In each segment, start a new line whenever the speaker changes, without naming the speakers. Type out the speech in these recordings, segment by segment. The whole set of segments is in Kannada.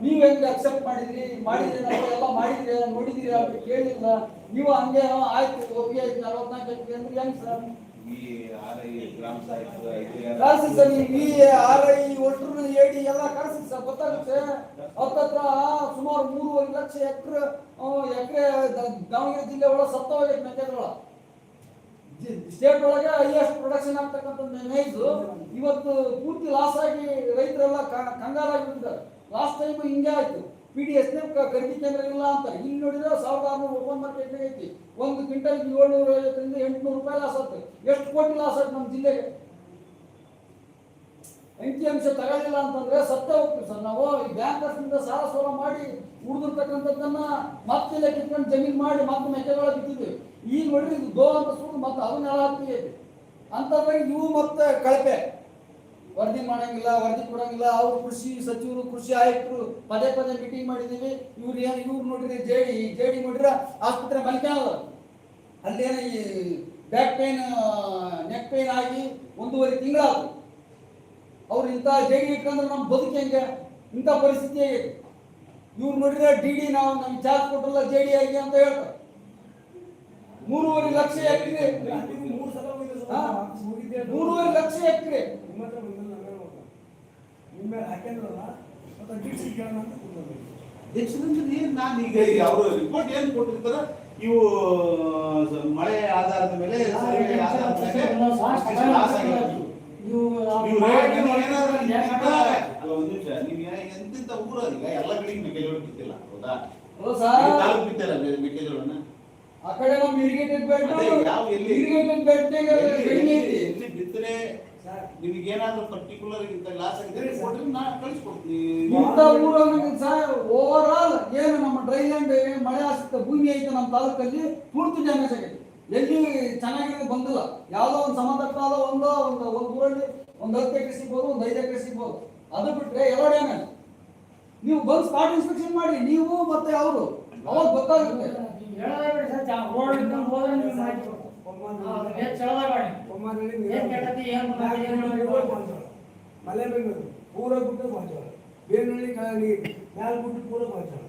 ನೀವ್ ಹೆಂಗೆ ಅಕ್ಸೆಪ್ಟ್ ಮಾಡಿದ್ರಿ ಮಾಡಿದ್ರಿ ಎಲ್ಲ ಮಾಡಿದ್ರಿ ನೋಡಿದಿರಿ ಅವ್ರು ಕೇಳಿಲ್ಲ ನೀವು ಹಂಗೆ ಆಯ್ತು ಓಕೆ ಆಯ್ತು ನಲವತ್ನಾಲ್ಕು ಐತಿ ಅಂದ್ರೆ ಹೆಂಗ್ ಸರ್
ಈ ಆರ್ ಐ ಗ್ರಾಮ ಸಾಹಿತ್ಯ ಐದು
ಕಳ್ಸಿ ಸರ್ ನೀವು ವಿ ಆರ್ ಐ ಒಟ್ರು ಎಡಿ ಎಲ್ಲ ಕಳ್ಸಿ ಸರ್ ಗೊತ್ತಾಗುತ್ತೆ ಹತ್ತತ್ರ ಸುಮಾರು ಮೂರುವರೆ ಲಕ್ಷ ಎಕರೆ ಎಕರೆ ದಾವಣಗೆರೆ ಜಿಲ್ಲೆ ಒಳಗೆ ಸತ್ತೋಗೈತೆ ಮೆಕ್ಕೆಜೋಳ. ಸ್ಟೇಟ್ ಒಳಗೆ ಹೈಯೆಸ್ಟ್ ಪ್ರೊಡಕ್ಷನ್ ಆಗ್ತಕ್ಕಂಥ ಇವತ್ತು ಪೂರ್ತಿ ಲಾಸ್ ಆಗಿ ರೈತರೆಲ್ಲ ಕ- ಕಂಗಾಲಾಗಿದ್ದಾರೆ ಲಾಸ್ಟ್ ಟೈಮ್ ಹಿಂಗೆ ಆಯಿತು. ಪಿ ಡಿ ಎಸ್ ಖರೀದಿ ಕೇಂದ್ರ ಇಲ್ಲ ಅಂತ ಇಲ್ಲಿ ನೋಡಿದ್ರೆ ಸಾವಿರದ ರೂಪಾಯಿ ಓಪನ್ ಮಾರ್ಕೆಟ್ ಐತಿ. ಒಂದು ಕ್ವಿಂಟಲ್ ಏಳ್ನೂರ ಐವತ್ತರಿಂದ ಎಂಟುನೂರು ರೂಪಾಯಿ ಲಾಸ್ ಆಗುತ್ತೆ ಎಷ್ಟು ಕೋಟಿ ಲಾಸ್ ಆಯ್ತು ನಮ್ಮ ಜಿಲ್ಲೆಗೆ? ಅಂಕಿ ಅಂಶ ತಗೊಳ್ಳಿಲ್ಲ ಅಂತಂದ್ರೆ ಸತ್ತ ಹೋಗ್ತೀವಿ ಸರ್. ನಾವು ಈ ಬ್ಯಾಂಕರ್ಸ್ನಿಂದ ಸಾಲ ಸೋಲ ಮಾಡಿ ಉಳಿದಿರ್ತಕ್ಕಂಥದ್ದನ್ನ ಮತ್ತೆ ಕಿತ್ಕೊಂಡು ಜಮೀನು ಮಾಡಿ ಮತ್ತೆ ಮೆಕ್ಕೆಜೋಳ ಬಿತ್ತಿದ್ವಿ. ಈಗ ನೋಡ್ರಿ ಇದು ದೋ ಅಂತ ಸುಳ್ಳು ಮತ್ತೆ ಅದನ್ನ ಅಂತ ಅಂತಂದ್ರೆ ಇವು ಮತ್ತೆ ಕಳಪೆ. ವರದಿ ಮಾಡಂಗಿಲ್ಲ ವರದಿ ಕೊಡಂಗಿಲ್ಲ. ಅವ್ರು ಕೃಷಿ ಸಚಿವರು ಕೃಷಿ ಆಯುಕ್ತರು ಪದೇ ಪದೇ ಮೀಟಿಂಗ್ ಮಾಡಿದೀವಿ ಇವ್ರು ಏನು ಇವ್ರು ನೋಡಿದ್ರೆ ಜೇಡಿ ಜೇಡಿ ನೋಡಿದ್ರೆ ಆಸ್ಪತ್ರೆ ಮಲ್ಕಾವ ಅಲ್ಲೇನ ಈ ಬ್ಯಾಕ್ ಪೇನ್ ನೆಕ್ ಪೇನ್ ಆಗಿ ಒಂದೂವರೆ ತಿಂಗಳಾದ್ರು ಅವ್ರು ಇಂಥ ಜೇಡಿ ಇಟ್ಕೊಂಡ್ರೆ ನಮ್ಮ ಬದುಕು ಹೆಂಗೆ? ಇಂಥ ಪರಿಸ್ಥಿತಿ ಆಗೈತೆ ಇವ್ರು ನೋಡಿದ್ರೆ ಡಿ ಡಿ ನಾವು ನಮ್ಗೆ ಚಾರ್ಜ್ ಕೊಟ್ಟಲ್ಲ ಜೆ ಡಿ ಆಗಿ ಅಂತ ಹೇಳ್ತಾರೆ. ಮೂರುವರೆ ಲಕ್ಷ ಎಕರೆ? ಮೂರುವರೆ ಲಕ್ಷ ಎಕರೆ
ನಿಮ್ಮ ಹತ್ರ ಬಂದಿಲ್ಲ, ನಾವೇ ಹೋಗ್ತಾ. ನಿಮ್ಮ ಮೇಲೆ ಮತ್ತೆ ಕೇಳೋಣ ಅಂತ
ಏನ್ ನಾನು ಈಗ ಅವರು ರಿಪೋರ್ಟ್ ಏನ್ ಕೊಟ್ಟಿರ್ತಾರ ಇವು ಮಳೆ ಆಧಾರದ ಮೇಲೆ ಸರ್ವೆ ಆಧಾರದ ಮೇಲೆ ನಿಂತಿದ್ದಾರೆ. ಅಲ್ಲ, ಒಂದ್ ನಿಮಿಷ ನೀವು ಏ- ಎಂತೆಂತ ಊರು ಈಗ ಎಲ್ಲ ಕಡೆಗೆ ಮೆಕ್ಕೆಜೋಳ ಬಿತ್ತಿಲ್ಲ ಹೌದಾ? ತಾಲೂಕು ಬಿತ್ತಿಲ್ಲ ಮೆಕ್ಕೆಜೋಳನ?
ಆ ಕಡೆ ನಾವು ಇರಿಗೇಟೆಡ್ ಬೆಲ್ಟ್
ಅದೇ ಯಾವ ಎಲ್ಲಿ?
ಇರಿಗೇಟೆಡ್ ಬೆಲ್ಟ್
ಎಲ್ಲಿ ಬಿತ್ತನೆ
ಸರ್,
ನಿಮಗೆ ಏನಾದ್ರು ಪರ್ಟಿಕ್ಯುಲರ್ ಇಂತ ಲಾಸ್ ಆಗಿದೆ ಕೊಟ್ರೆ ನಾ ಕಳಿಸ್ಕೊಡ್ತೀನಿ.
ಇಂಥ ಊರನ್ನ ಸರ್ ಓವರ್ ಆಲ್ ಏನು ನಮ್ಮ ಡ್ರೈ ಲ್ಯಾಂಡ್ ಮಳೆ ಆಸಕ್ತ ಭೂಮಿ ಐತೆ ನಮ್ಮ ತಾಲೂಕಲ್ಲಿ ಪೂರ್ತಿ ಡ್ಯಾಮೇಜ್ ಆಗೈತೆ ಎಲ್ಲಿ ಚೆನ್ನಾಗಿ ಬಂದಿಲ್ಲ. ಯಾವುದೋ ಒಂದು ಸಮತಟ್ಟಾದ ಒಂದು ಒಂದು ಒಂದು ಊರಲ್ಲಿ ಒಂದು ಹತ್ತು ಎಕರೆ ಸಿಗ್ಬೋದು ಒಂದು ಐದು ಎಕರೆ ಸಿಗ್ಬೋದು. ಅದು ಬಿಟ್ರೆ ಎಲ್ಲ ಡ್ಯಾಮೇಜ್ ನೀವು ಬಂದು ಸ್ಪಾಟ್ ಇನ್ಸ್ಪೆಕ್ಷನ್ ಮಾಡಿ ನೀವು ಮತ್ತೆ ಅವರು. ಅವಾಗ ಗೊತ್ತಾಗುತ್ತೆ.
ಬೊಮ್ಮನಹಳ್ಳಿ
ಏನ್ ಕೆಟ್ಟತಿ, ಏನ್ ಬಂದತಿ, ಏನ್
ಮ್ಯಾಲ್
ಮಾಡಿದ್ರು?
ಬಂದವರು. ಮಲೆ ಬೆಂಗಳೂರು ಪೂರ ಗುಡ್ಡ ಬಂದವರು. ಬೇರ್ನಳ್ಳಿ ಕೆಳಗೆ ಮ್ಯಾಲ ಗುಡ್ಡ ಪೂರ ಬಂದವರು.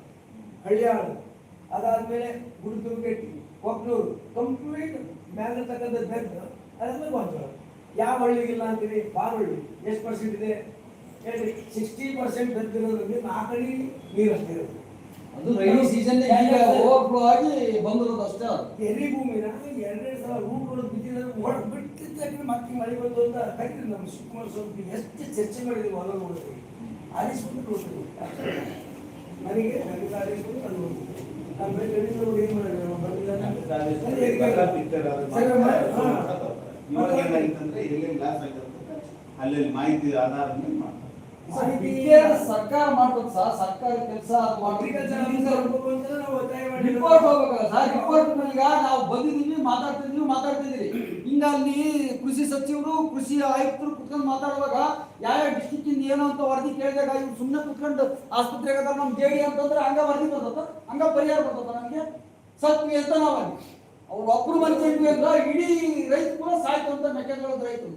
ಹಳ್ಳಿಯಾಳು ಅದಾದ್ಮೇಲೆ ಗುಡ್ತುರ್ಗಟ್ಟಿ ಕೊಕ್ನೂರು ಕಂಪ್ಲೀಟ್ ಮ್ಯಾಲಿರ್ತಕ್ಕಂಥ ಬೆಂದ ಅದೆಲ್ಲ ಬಂದವರು. ಯಾವ ಹಳ್ಳಿಗಿಲ್ಲ ಅಂತೀರಿ? ಬಾರಹಳ್ಳಿ. ಎಷ್ಟು ಪರ್ಸೆಂಟ್ ಇದೆ? ಹೇಳ್ರಿ ಸಿಕ್ಸ್ಟಿ ಪರ್ಸೆಂಟ್ ಬೆದ್ದಿರೋದ್ರಲ್ಲಿ ನಾಲ್ಕು ಅಡಿ ನೀರು ಅಷ್ಟಿರೋದು
ಅದು ರೈನಿ ಸೀಸನ್ ಈಗ ಓವರ್ಫ್ಲೋ ಆಗಿ ಬಂದಿರೋದು ಅಷ್ಟೇ ಅದು.
ಎರಿ ಭೂಮಿನ ಎರಡೆರಡು ಸಲ ರೂಟ್ ಹೊಡೆದು ಬಿದ್ದಿಲ್ಲ ಹೊಡೆದು ಮತ್ತೆ ಮಳೆ ಬಂದು ಅಂತ ಕರೀರಿ ನಮ್ಮ ಶಿವಕುಮಾರ್ ಸ್ವಾಮಿ ಎಷ್ಟು ಚರ್ಚೆ ಹೊಲ ನೋಡಿದ್ವಿ. ಆರಿಸ್ಬಿಟ್ಟು ನೋಡ್ತೀವಿ ನನಗೆ ನನಗೆ ಆರಿಸ್ಬಿಟ್ಟು ನಾನು ನೋಡ್ತೀನಿ ನಮ್ಮ ಏನು ಮಾಡಿದ್ರು.
ಇವಾಗ ಎಲ್ಲೆಲ್ಲಿ ಲಾಸ್ ಆಗಿರುತ್ತೆ ಅಲ್ಲೆಲ್ಲಿ ಮಾಹಿತಿ
ಆಧಾರ ಸರ್ಕಾರ ಮಾಡ್ಬೇಕು ಸರ್ ಸರ್ಕಾರ ಕೆಲಸ. ರಿಪೋರ್ಟ್ ಹೋಗ್ಬೇಕಲ್ಲ ಸರ್ ರಿಪೋರ್ಟ್ ಈಗ ನಾವು ಬಂದಿದ್ದೀವಿ ಮಾತಾಡ್ತಿದ್ದೀವಿ ಮಾತಾಡ್ತಿದ್ದೀರಿ. ಹಿಂಗ ಅಲ್ಲಿ ಕೃಷಿ ಸಚಿವರು ಕೃಷಿ ಆಯುಕ್ತರು ಕುತ್ಕೊಂಡು ಮಾತಾಡುವಾಗ ಯಾವ ಡಿಸ್ಟಿಕ್ ಇಂದ ಏನು ಅಂತ ವರದಿ ಕೇಳಿದಾಗ ಇವ್ರು ಸುಮ್ಮನೆ ಕುತ್ಕೊಂಡು ಆಸ್ಪತ್ರೆಗೆ ಅದಾರ ನಮ್ ಜೇಡಿ ಅಂತಂದ್ರೆ ಹಂಗ ವರದಿ ಬರ್ತದ ಹಂಗ ಪರಿಹಾರ ಬರ್ತದ ನಮ್ಗೆ? ಸತ್ವಿ ಅಂತ ನಾವು ಅವ್ರು ಒಬ್ರು ಮನುಷ್ಯ ಅಂದ್ರೆ ಇಡೀ ರೈತ ಕೂಡ ಸಾಯ್ತು ಅಂತ ಮೆಕ್ಕೆಜೋಳದ ರೈತರು.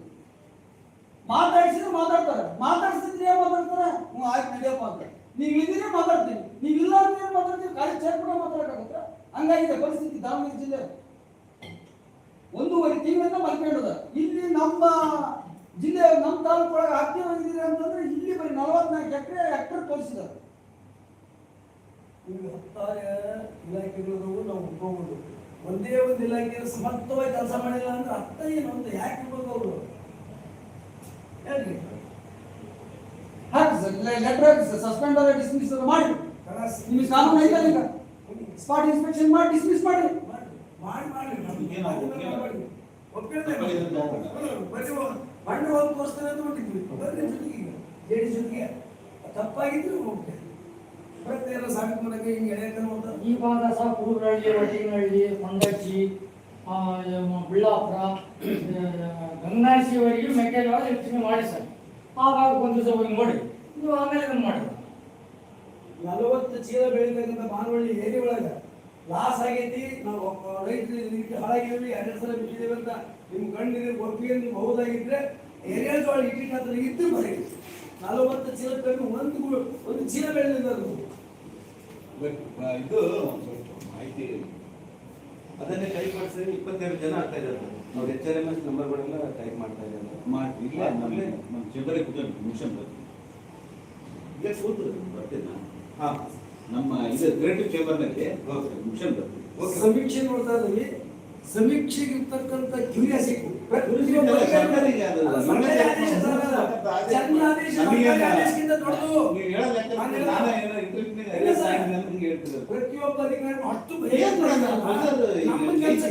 ಮಾತಾಡ್ಸಿದ್ರೆ ಮಾತಾಡ್ತಾರೆ. ಮಾತಾಡ್ಸಿದ್ರೆ ಏನ್ ಮಾತಾಡ್ತಾರೆ? ಹ್ಞೂ, ಆಯ್ತು ನಡೆಯಪ್ಪ ಅಂತ. ನೀವು ಇದ್ರೆ ಮಾತಾಡ್ತೀನಿ. ನೀವು ಇಲ್ಲ ಅಂದ್ರೆ ಏನು ಮಾತಾಡ್ತೀವಿ ಕಾಲೇಜ್ ಚೇರ್ ಕೂಡ ಮಾತಾಡಕ್ಕಾಗತ್ತೆ? ಹಂಗಾಗಿದೆ ಪರಿಸ್ಥಿತಿ ದಾವಣಗೆರೆ ಜಿಲ್ಲೆ. ಒಂದೂವರೆ ತಿಂಗಳಿಂದ ಮಲ್ಕೊಂಡದ. ಇಲ್ಲಿ ನಮ್ಮ ಜಿಲ್ಲೆ, ನಮ್ಮ ತಾಲೂಕು ಒಳಗೆ ಆಕ್ಟಿವ್ ಅಂತಂದ್ರೆ ಇಲ್ಲಿ ಬರೀ ನಲವತ್ನಾಲ್ಕು ಎಕರೆ ಎಕ್ಟರ್ ತೋರಿಸಿದ್ದಾರೆ.
ನಿಮ್ಗೆ ಹತ್ತಾರು ಇಲಾಖೆಗಳು ನಾವು ಹೋಗ್ಬೋದು ಒಂದೇ ಒಂದು ಇಲಾಖೆಯಲ್ಲಿ ಸಮರ್ಥವಾಗಿ ಕೆಲಸ ಮಾಡಿಲ್ಲ ಅಂದ್ರೆ ಅರ್ಥ ಏನು ಅಂತ ಯಾಕೆ ಇರ್ಬೋದು ಅವರು? ಹೇಳ್ರಿ
ಹಾಕಿ ಸರ್ ಲೆಟರ್ ಹಾಕಿ ಸರ್ ಸಸ್ಪೆಂಡ್ ಡಿಸ್ಮಿಸ್ ಮಾಡಿ. ನಿಮಗೆ ಕಾನೂನು ಐತಲ್ಲ ಈಗ ಸ್ಪಾಟ್ ಇನ್ಸ್ಪೆಕ್ಷನ್ ಮಾಡಿ ಡಿಸ್ಮಿಸ್ ಮಾಡಿ.
ಮಾಡಿ ಮಾಡಿ. ಬರೀ ಮಣ್ಣು ಹೋಗಿ ತೋರಿಸ್ತಾರೆ ಅಂತ ಹೊಂಟಿದ್ವಿ ಬರ್ರಿ ಜೊತೆಗೆ ಈಗ ಜೆಡಿ ಜೊತೆಗೆ. ತಪ್ಪಾಗಿದ್ರು ಹೋಗ್ತೇವೆ ಮತ್ತೆ ಸಾಕು ಮಾಡಕ್ಕೆ ಹಿಂಗೆ ಎಳೆಯಕ್ಕೆ
ಈ ಭಾಗ ಸಾಕು ಕುರುಬರಹಳ್ಳಿ ಒಟ್ಟಿನಹಳ್ಳಿ ಮಂಡಕ್ಕಿ ಬಿಳ್ಳಾಪುರ ಗಂಗಾಶಿವರೆಗೆ ಮೆಕ್ಕೆಜೋಳ ಹೆಚ್ಚಿಗೆ ಮಾಡಿ ಸರ್ ಹಾಗಾಗಿ ಭಾಗ ಒಂದು ದಿವಸ ಹೋಗಿ ನೋಡಿ. ನೀವು ಆಮೇಲೆ ಇದನ್ನು ಮಾಡಿ
ನಲವತ್ತು ಚೀಲ ಬೆಳಿತಕ್ಕಂಥ ಮಾನವಳ್ಳಿ ಏರಿ ಒಳಗೆ ಲಾಸ್ ಆಗೈತಿ. ನಾವು ರೈತರು ಹಾಳಾಗಿದ್ದೀವಿ. ಎರಡು ಸಲ ಬಿಟ್ಟಿದ್ದೇವೆ ಅಂತ ನಿಮ್ಮ ಕಣ್ಣಿಗೆ ಒಪ್ಪಿಗೆ ನೀವು ಹೌದಾಗಿದ್ರೆ ಏರಿಯಾದ ಜೋಳ ಇಟ್ಟಿನ ಹತ್ರ ಇದ್ದು ಬರೀ ನಲವತ್ತು ಚೀಲ ಬೆಳೆದು ಒಂದು ಒಂದು ಚೀಲ ಬೆಳೆದಿಲ್ಲ ಅದು.
ಇದು ಒಂದ್ ಮಾಹಿತಿ ಅದನ್ನೇ ಟೈಪ್ ಮಾಡಿಸಿದ್ರೆ ಇಪ್ಪತ್ತೆರಡು ಜನ ಆಗ್ತಾ ಇದ್ದಾರೆ.
ಅವ್ರು ಎಚ್ ಆರ್ ಎಂ ಎಸ್ ನಂಬರ್ಗಳೆಲ್ಲ ಟೈಪ್ ಮಾಡ್ತಾ ಇದ್ದಾರೆ.
ಇಲ್ಲ ನಮ್ಮಲ್ಲೇ ನಮ್ಮ ಚೇಂಬರಿಗೆ ಕೂತ್ಕೊಂಡು ಮುಗಿಸ್ಕೊಂಡು ಬರ್ತೀನಿ ಇಲ್ಲೇ ಕೂತು ಬರ್ತೀನಿ? ನಾನು ಹಾಂ. ನಮ್ಮ ಇದು ಕ್ರಿಯೇಟಿವ್ ಚೇಂಬರ್ನಲ್ಲಿ ಬರ್ತೀನಿ
ಸಮೀಕ್ಷೆ ನೋಡ್ತಾ ಇದ್ದೀವಿ. ಸಮೀಕ್ಷೆಗೆ ಇರ್ತಕ್ಕಂಥ ಕ್ಯೂರಿಯಾಸಿಟಿ ಪ್ರತಿಯೊಬ್ಬ ಅಧಿಕಾರಿ ಅಷ್ಟು
ಏನ್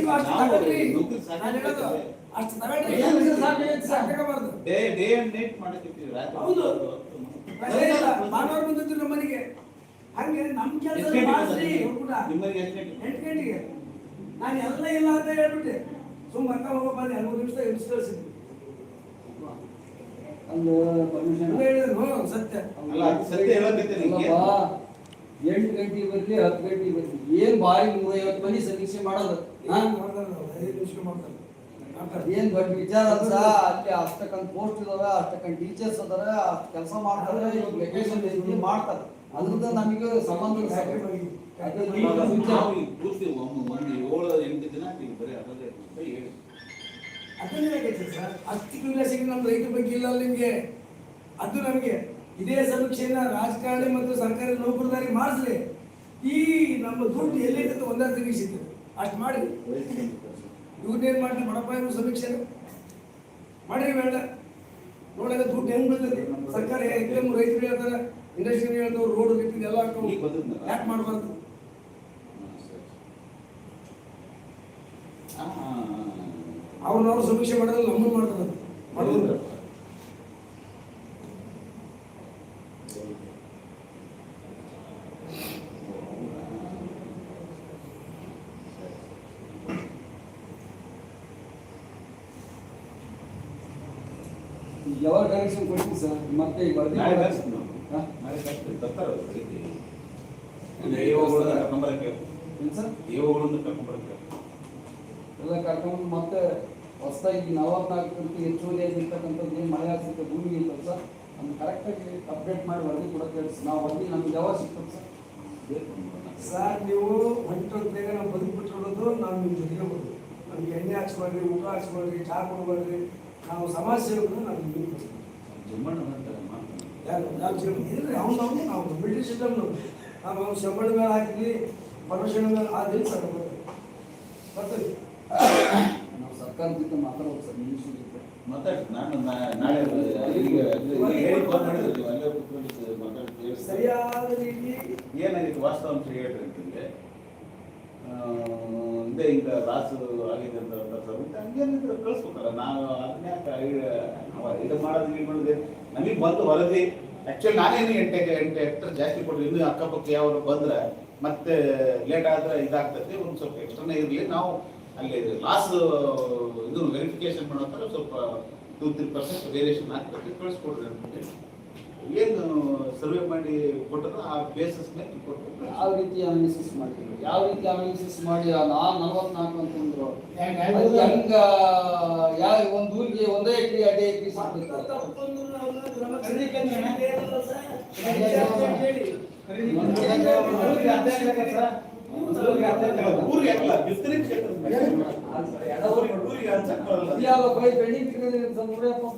ಕೆಲಸಕ್ಕೂ ಅಷ್ಟು ತಗೊಳ್ರಿ. ನಾನು ಹೇಳೋದು. ಅಷ್ಟು ತಗೊಳ್ರಿ
ಏನ್ ಕೆಲಸ ಸಾಕಾಗೈತೆ ಸರ್?
ಸಾಕಾಗಬಾರ್ದು.
ಡೇ ಡೇ ಅಂಡ್ ನೈಟ್
ಹೌದು. ರಜೆ ಇಲ್ಲ. ಭಾನುವಾರ ಬಂದಿದ್ದು ನಮ್ಮ ಮನೆಗೆ. ಹಂಗೆ ನಮ್ಮ ಕೆಲಸ ಮಾಡಿಸ್ರಿ ಕೂಡ ಎಂಟು ಗಂಟೆಗೆ. ನಾನು ಎಲ್ಲ ಇಲ್ಲ ಅಂತ ಹೇಳ್ಬಿಟ್ಟೆ. ಸುಮ್ಮ ಅಕ್ಕ ಹೋಗಪ್ಪ ಅಂದ್ರೆ ಹನ್ನೊಂದು ನಿಮಿಷ
ಪರ್ಮಿಷನ್
ಹೇಳಿದ್ರು. ಹ್ಞೂ ಸತ್ಯ.
ಅಲ್ಲ, ಸತ್ಯ ಹೇಳಕತ್ತೀನಿ ನಿಂಗೆ.
ಎಂಟು ಗಂಟೆಗೆ ಬರ್ಲಿ ಹತ್ತು ಗಂಟೆಗೆ ಬರ್ಲಿ. ಏನ್ ಬಾರಿ ನೂರೈವತ್ತು ಮಂದಿ ಸಮೀಕ್ಷೆ ಮಾಡೋದು?
ಏನು
ದೊಡ್ಡ ವಿಚಾರ ಅಲ್ಲ ಅಲ್ಲಿ ಅಷ್ಟಕ್ಕಂತ ಪೋಸ್ಟ್ ಇದಾವೆ ಅಷ್ಟಕ್ಕಂತ ಟೀಚರ್ಸ್ ಅದಾರ ಅಷ್ಟು ಕೆಲಸ ಮಾಡ್ತಾರೆ ವೆಕೇಶನ್ ಐತಿ ಮಾಡ್ತಾರೆ. ಅದ್ರಿಂದ ನಮಗೆ ಸಂಬಂಧ. ಅದು
ಏಳು ಎಂಟು ದಿನ ಬರೀ ಅದಲ್ಲೇ
ಅದನ್ನೇ ಸರ್? ಅಷ್ಟು ಕ್ಯೂರಿಯಾಸಿಟಿ ನಮ್ಮ ರೈತರ ಬಗ್ಗೆ ಇಲ್ಲ ನಿಮಗೆ. ಅದು ನಮಗೆ ಇದೇ ಸಮೀಕ್ಷೆಯನ್ನ ರಾಜಕಾರಣಿ ಮತ್ತು ಸರ್ಕಾರಿ ನೌಕರದಾರಿ ಮಾಡಿಸ್ಲಿ. ಈ ನಮ್ಮ ದುಡ್ಡು ಎಲ್ಲಿರ್ತದೆ ಒಂದೇ ಸಮೀಕ್ಷೆ ಅಷ್ಟು ಮಾಡಿ. ಇವ್ರನ್ನೇನು ಮಾಡಿ ಬಡಪ್ಪ ಇವ್ರ ಸಮೀಕ್ಷೆ. ಮಾಡಿರಿ ಬೇಡ. ನೋಡಿದ ದುಡ್ಡು ಹೆಂಗ್ ಬೀಳ್ತದೆ? ಸರ್ಕಾರ ಎಕ್ರೆಮ್ ರೈತರು ಹೇಳ್ತಾರೆ ಇಂಡಸ್ಟ್ರಿ ಹೇಳ್ತಾವ ರೋಡ್ ರೀತಿ ಎಲ್ಲ? ಯಾಕೆ ಮಾಡಬಾರ್ದು?
ಅವ್ರನ್ನ ಹಾ.
ಸಮೀಕ್ಷೆ ಮಾಡೋದ್ರಲ್ಲಿ ನಮ್ಮನ್ನು ಮಾಡ್ತಾರೆ. ಮಾಡೋದು
ಯಾವಾಗ ಕೊಡ್ತೀನಿ ಸರ್ ಮತ್ತೆ ಈಗ ಬರ್ತೀನಿ
ನಾಳೆ
ಮಾಡಕ್ಕೆ-
ಕಳ್ಸ್ತೀನಿ
ಹಾ?
ನಾಳೆ ಕಳ್ಸ್ತೀನಿ. ತರ್ತಾರೆ ಅವ್ರು ಬೆಳಿಗ್ಗೆ. ದೇವಗಳನ್ನ ಕರ್ಕೊಂಬರಕ್ಕೆ.
ಏನ್ ಸರ್
ದೇವಗಳನ್ನ ಕರ್ಕೊಂಬರಕ್ಕೆ.
ಎಲ್ಲ ಕರ್ಕೊಂಡು ಮತ್ತೆ ಹೊಸದಾಗಿ ನಲವತ್ನಾಲ್ಕು ಹೆಚ್ಚುವರಿ ಆಗಿರ್ತಕ್ಕಂಥದ್ದು ಏನು ಮಳೆ ಆಗ್ತಿತ್ತು ಭೂಮಿ ಇಲ್ಲ ಸರ್ ಅದನ್ನ ಕರೆಕ್ಟಾಗಿ ಅಪ್ಡೇಟ್ ಮಾಡಿ ವರದಿ ಕೂಡ ಕೇಳಿಸ್. ನಾವು ವರದಿ ನಮ್ಗೆ ಯಾವಾಗ ಸಿಗ್ತದೆ ಸರ್?
ಸರ್ ನೀವು ಹೊಂಟೋದ್ ಬೇಗ ನಾವು ಬದುಕ್ಬಿಟ್ಟಿರೋದು ನಾವು ನಿಮ್ಮ ಜೊತೆಗೆ ಬರೋದು ನಮ್ಗೆ ಎಣ್ಣೆ ಹಾಕ್ಸ್ಬೇಡ್ರಿ ಊಟ ಹಾಕ್ಸ್ಬಾರ್ದು ಚಹಾ ಕೊಡ್ಬೇಡ್ರಿ ನಾವು ಸಮಾಜ ಸೇವಕರು ನಾವು ನಿಮ್ಗೆ. ಯಾರು? ನಾವು ಜೀವನ ಇಲ್ರಿ ಅವ್ನು ನಾವು ನಾವು ಮಿಲಿಟರಿ ಸಿಸ್ಟಮ್ ನಾವು. ಅವ್ನು ಸಂಬಳ ಮೇಲೆ ಹಾಕಿದ್ವಿ ಪರ್ಮಿಷನ್ ಮೇಲೆ ಆದ್ರೆ ಸರ್ ನಮ್ಗೆ. ಬರ್ತೀವಿ
ನಾವು ಸರ್ಕಾರದಿಂದ ಮಾತಾಡೋದು ಸರ್ ಮಿನಿಸ್ಟ್ರಿ
ಸರಿಯಾದ ರೀತಿ
ಏನಾಗಿತ್ತು ವಾಸ್ತವಾಂಶ ಹೇಳ್ರಿ ಅಂತಂದ್ರೆ ಇದೇ ಈಗ ಲಾಸ್ ಆಗಿದೆ ಅಂತ ಅಂತ ಹಂಗೇನಿದ್ರೆ ಕಳಿಸ್ಬೇಕಲ್ಲ. ನಾವು ಅದನ್ನ ಯಾಕೆ ಇದು ಮಾಡೋದು ಇದು ಮಾಡೋದು. ನಮಗೆ ಬಂದು ವರದಿ. ಆಕ್ಚುಲಿ ನಾನೇನು ಎಂಟು ಎಂಟು ಹೆಕ್ಟರ್ ಜಾಸ್ತಿ ಕೊಡ್ರಿ ಇನ್ನೂ ಅಕ್ಕಪಕ್ಕ ಯಾವ್ದು ಬಂದ್ರೆ ಮತ್ತೆ ಲೇಟ್ ಆದ್ರೆ ಇದಾಗ್ತದೆ. ಒಂದು ಸ್ವಲ್ಪ ಎಕ್ಸ್ಟ್ರಾನೇ ಇರಲಿ. ನಾವು ಅಲ್ಲಿ ಲಾಸ್ ಇದು ವೆರಿಫಿಕೇಶನ್ ಮಾಡೋ ಥರ ಸ್ವಲ್ಪ ಟೂ ತ್ರೀ ಪರ್ಸೆಂಟ್ ವೇರಿಯೇಷನ್ ಹಾಕ್ಬೇಕು. ಕಳಿಸ್ಕೊಡ್ರಿ ಅಂತ ಏನು ಸರ್ವೆ ಮಾಡಿ ಕೊಟ್ಟರು ಆ ಬೇಸಸ್ ಮೇಲೆ ಕೊಟ್ಟರೆ
ಯಾವ ರೀತಿ ಅನಾಲಿಸಿಸ್ ಮಾಡ್ತೀವಿ ಯಾವ ರೀತಿ ಅನಾಲಿಸಿಸ್ ಮಾಡಿ ನಾ ನಲವತ್ನಾಲ್ಕು ಅಂತಂದ್ರು
ಹೆಂಗ್
ಯಾವ ಒಂದು ಊರಿಗೆ ಒಂದೇ ಎಕ್ರಿ ಅದೇ ಎಕ್ರಿ ಸಿಗ್ಬೇಕು? ಯಾವ ಎಪ್ಪತ್ತು